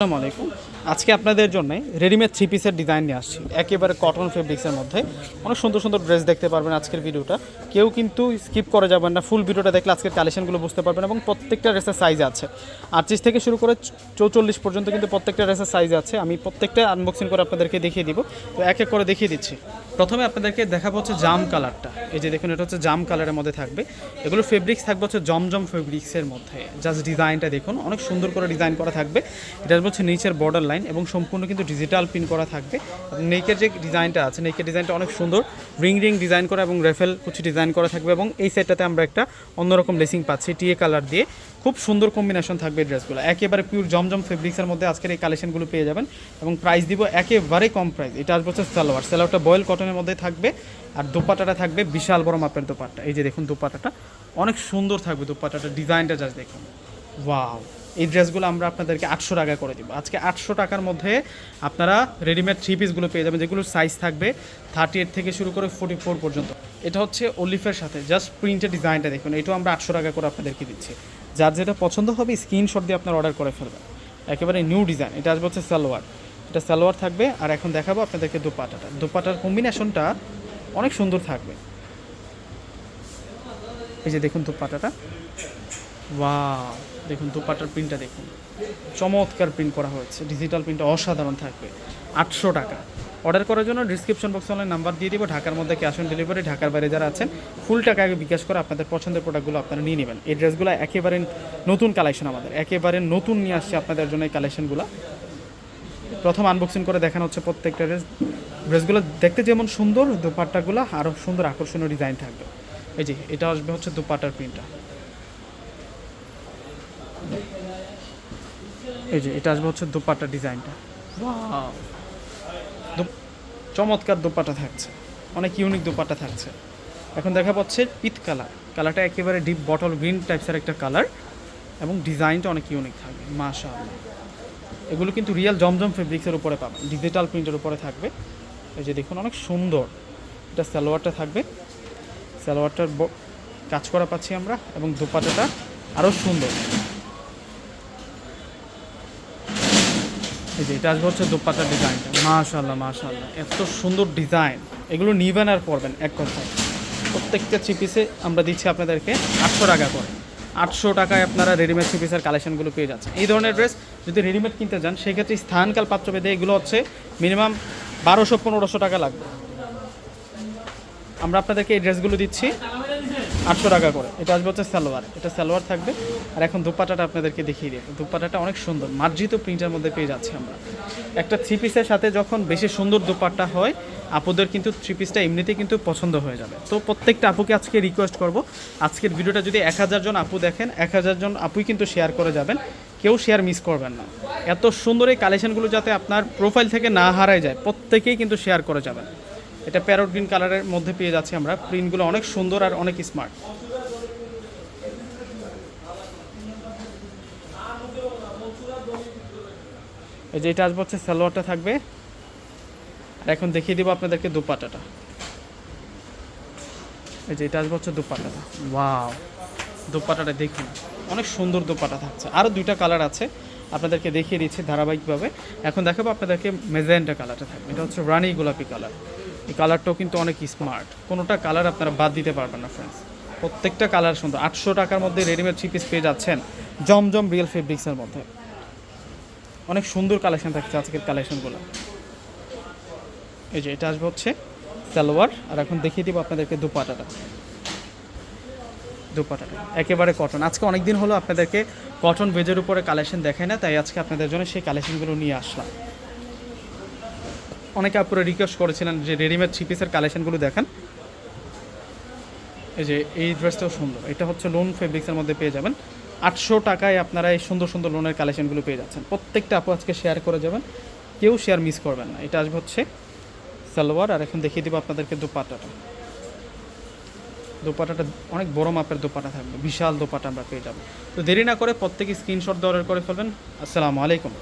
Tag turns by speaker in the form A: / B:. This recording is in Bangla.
A: আসসালামু আলাইকুম। আজকে আপনাদের জন্য রেডিমেড থ্রি পিসের ডিজাইন নিয়ে আসছি। একেবারে কটন ফেব্রিক্সের মধ্যে। অনেক সুন্দর সুন্দর ড্রেস দেখতে পারবেন আজকের ভিডিওটা। কেউ কিন্তু স্কিপ করে যাবেন না। ফুল ভিডিওটা দেখলে আজকের কালেকশনগুলো বুঝতে পারবেন এবং প্রত্যেকটা ড্রেসের সাইজ আছে। আটত্রিশ থেকে শুরু করে চৌচল্লিশ পর্যন্ত কিন্তু প্রত্যেকটা ড্রেসের সাইজ আছে। আমি প্রত্যেকটা আনবক্সিং করে আপনাদেরকে দেখিয়ে দিব। তো এক এক করে দেখিয়ে দিচ্ছি। প্রথমে আপনাদেরকে দেখাবো হচ্ছে জাম কালারটা এই যে দেখুন, এটা হচ্ছে জাম কালারের মধ্যে থাকবে। এগুলো ফেব্রিক্স থাকবে হচ্ছে জমজম ফেব্রিক্সের মধ্যে। জাস্ট ডিজাইনটা দেখুন। অনেক সুন্দর করে ডিজাইন করা থাকবে। এটা হচ্ছে নিচের বর্ডার লাইন এবং সম্পূর্ণ কিন্তু ডিজিটাল প্রিন্ট করা থাকবে। নেকের যে ডিজাইনটা আছে, নেকের ডিজাইনটা অনেক সুন্দর। রিং রিং ডিজাইন করা এবং রেফেল কিছু ডিজাইন করা থাকবে এবং এই সেটটাতে আমরা একটা অন্যরকম লেসিং পাচ্ছি টিএ কালার দিয়ে। খুব সুন্দর কম্বিনেশন থাকবে ড্রেসগুলো একেবারে পিওর জমজম ফেব্রিক্সের মধ্যে আজকের এই কালেকশনগুলো পেয়ে যাবেন এবং প্রাইস দিব একেবারে কম প্রাইস এটা আসবে হচ্ছে সালোয়ার। সালোয়ারটা বয়েল কটনের মধ্যে থাকবে আর দোপাটাটা থাকবে বিশাল বড় মাপের দোপাট্টা। এই যে দেখুন দোপাটাটা। অনেক সুন্দর থাকবে দোপাটাটা। ডিজাইনটা জাস্ট দেখুন। ওয়াও এই ড্রেসগুলো আমরা আপনাদেরকে আটশো টাকা করে দিব। আজকে আটশো টাকার মধ্যে আপনারা রেডিমেড থ্রি পিসগুলো পেয়ে যাবেন, যেগুলোর সাইজ থাকবে থার্টি এইট থেকে শুরু করে ফোর্টি ফোর পর্যন্ত। এটা হচ্ছে অলিফের সাথে জাস্ট প্রিন্টের ডিজাইনটা দেখুন, এটাও আমরা আটশো টাকা করে আপনাদেরকে দিচ্ছি। যার যেটা পছন্দ হবে স্ক্রিনশট দিয়ে আপনার অর্ডার করে ফেলবেন। একেবারে নিউ ডিজাইন এটা আসবে হচ্ছে সালোয়ার। এটা সালোয়ার থাকবে, আর এখন দেখাবো আপনাদেরকে দুপাটাটা। দুপাটার কম্বিনেশনটা অনেক সুন্দর থাকবে। এই যে দেখুন দুপাটাটা। ওয়া দেখুন, দুপাটার প্রিন্টটা দেখুন। চমৎকার প্রিন্ট করা হয়েছে। ডিজিটাল প্রিন্টটা অসাধারণ থাকবে। আটশো টাকা। অর্ডার করার জন্য ডিসক্রিপশন বক্সে অনলাইন নাম্বার দিয়ে দিব। ঢাকার মধ্যে ক্যাশ অন ডেলিভারি ঢাকার বাইরে যারা আছেন ফুল টাকা আগে বিকাশ করে আপনাদের পছন্দের প্রোডাক্টগুলো আপনারা নিয়ে নেবেন। এই ড্রেসগুলো একেবারে নতুন কালেকশন আমাদের। একেবারে নতুন নিয়ে আসছে আপনাদের জন্য এই কালেকশনগুলো প্রথম আনবক্সিং করে দেখানো হচ্ছে প্রত্যেকটা ড্রেস ড্রেসগুলো দেখতে যেমন সুন্দর দুপাট্টাগুলো আরও সুন্দর আকর্ষণীয় ডিজাইন থাকবে। এই যে, এটা আসবে হচ্ছে দুপাটার প্রিন্টটা এই যে এটা আসবে হচ্ছে দুপাট্টা ডিজাইনটা। চমৎকার দুপাট্টা থাকছে। অনেক ইউনিক দুপাট্টা থাকছে। এখন দেখা পাচ্ছে পিত কালার। কালারটা একেবারে ডিপ বটল গ্রিন টাইপসের একটা কালার এবং ডিজাইনটা অনেক ইউনিক থাকবে মাশা এগুলো কিন্তু রিয়েল জমজম ফেব্রিক্সের উপরে পাবেন ডিজিটাল প্রিন্টের উপরে থাকবে। এই যে দেখুন অনেক সুন্দর। এটা সালোয়ারটা থাকবে। সালোয়ারটার কাজ করা পাচ্ছি আমরা এবং দুপাটাটা আরও সুন্দর। এই যে, এটা আসবে হচ্ছে দোপাটার ডিজাইনটা মাশাল্লাহ মাশাল্লাহ এত সুন্দর ডিজাইন এগুলো নিবেন আর পরবেন, এক কথায়। প্রত্যেকটা থ্রি পিসে আমরা দিচ্ছি আপনাদেরকে আটশো টাকা করে। আটশো টাকায় আপনারা রেডিমেড থ্রি পিসের কালেকশনগুলো পেয়ে যাচ্ছেন। এই ধরনের ড্রেস যদি রেডিমেড কিনতে যান, সেক্ষেত্রে স্থানকাল পাত্রভেদে এগুলো হচ্ছে মিনিমাম বারোশো পনেরোশো টাকা লাগবে। আমরা আপনাদেরকে এই ড্রেসগুলো দিচ্ছি। আটশো টাকা করে। এটা আসবে হচ্ছে সালোয়ার। এটা সালোয়ার থাকবে। আর এখন দুপাটাটা আপনাদেরকে দেখিয়ে দিই। দুপাটাটা অনেক সুন্দর। মার্জিত প্রিন্টের মধ্যে পেয়ে যাচ্ছি আমরা। একটা থ্রি পিসের সাথে যখন বেশি সুন্দর দুপাট্টা হয়, আপুদের কিন্তু থ্রি পিসটা এমনিতেই কিন্তু পছন্দ হয়ে যাবে। তো প্রত্যেকটা আপুকে আজকে রিকোয়েস্ট করব। আজকের ভিডিওটা যদি এক হাজার জন আপু দেখেন, এক হাজার জন আপুই কিন্তু শেয়ার করে যাবেন। কেউ শেয়ার মিস করবেন না। এত সুন্দর এই কালেকশনগুলো যাতে আপনার প্রোফাইল থেকে না হারায় যায়, প্রত্যেকেই কিন্তু শেয়ার করে যাবেন। এটা প্যারোট গ্রিন কালারের মধ্যে পেয়ে যাচ্ছি আমরা। প্রিন্টগুলো অনেক সুন্দর আর অনেক স্মার্ট। এই যে এটা আসবে হচ্ছে সালোয়ারটা থাকবে। আর এখন দেখিয়ে দিব আপনাদেরকে দুপাটাটা। এই যে এটা আসবে হচ্ছে দুপাটাটা ওয়াও, দুপাটাটা দেখুন। অনেক সুন্দর দুপাটা থাকছে। আরও দুইটা কালার আছে। আপনাদেরকে দেখিয়ে দিচ্ছি ধারাবাহিকভাবে। এখন দেখাবো আপনাদেরকে মেজেন্টা কালারটা থাকবে। এটা হচ্ছে রানি গোলাপি কালার। এই কালারটাও কিন্তু অনেক স্মার্ট কোনোটা কালার আপনারা বাদ দিতে পারবেন না ফ্রেন্ডস প্রত্যেকটা কালার সুন্দর। আটশো টাকার মধ্যে রেডিমেড থ্রি পিস পেয়ে যাচ্ছেন জমজম রিয়েল ফেব্রিক্সের মধ্যে। অনেক সুন্দর কালেকশন থাকছে আজকের কালেকশনগুলো এই যে এটা আসবে হচ্ছে সালোয়ার। আর এখন দেখিয়ে দিব আপনাদেরকে দুপাটাটা। দুপাটাটা। একেবারে কটন আজকে অনেক দিন হলো আপনাদেরকে কটন বেজের উপরে কালেকশন দেখায় না, তাই আজকে আপনাদের জন্য সেই কালেকশনগুলো নিয়ে আসলাম। অনেকে আপনারা রিকোয়েস্ট করেছিলেন যে রেডিমেড থ্রি পিসের কালেকশনগুলো দেখান। এই যে এই ড্রেসটাও সুন্দর। এটা হচ্ছে লোন ফেব্রিক্সের মধ্যে পেয়ে যাবেন। আটশো টাকায় আপনারা এই সুন্দর সুন্দর লোনের কালেকশনগুলো পেয়ে যাচ্ছেন। প্রত্যেকটা আপু আজকে শেয়ার করে যাবেন। কেউ শেয়ার মিস করবেন না। এটা আসবে হচ্ছে সালোয়ার। আর এখন দেখিয়ে দেবো আপনাদেরকে দুপাটাটা দোপাটাটা অনেক বড় মাপের দোপাটা থাকবে। বিশাল দোপাটা আমরা পেয়ে যাব। তো দেরি না করে প্রত্যেকে স্ক্রিনশট দিয়ে অর্ডার করে ফেলবেন। আসসালামু আলাইকুম।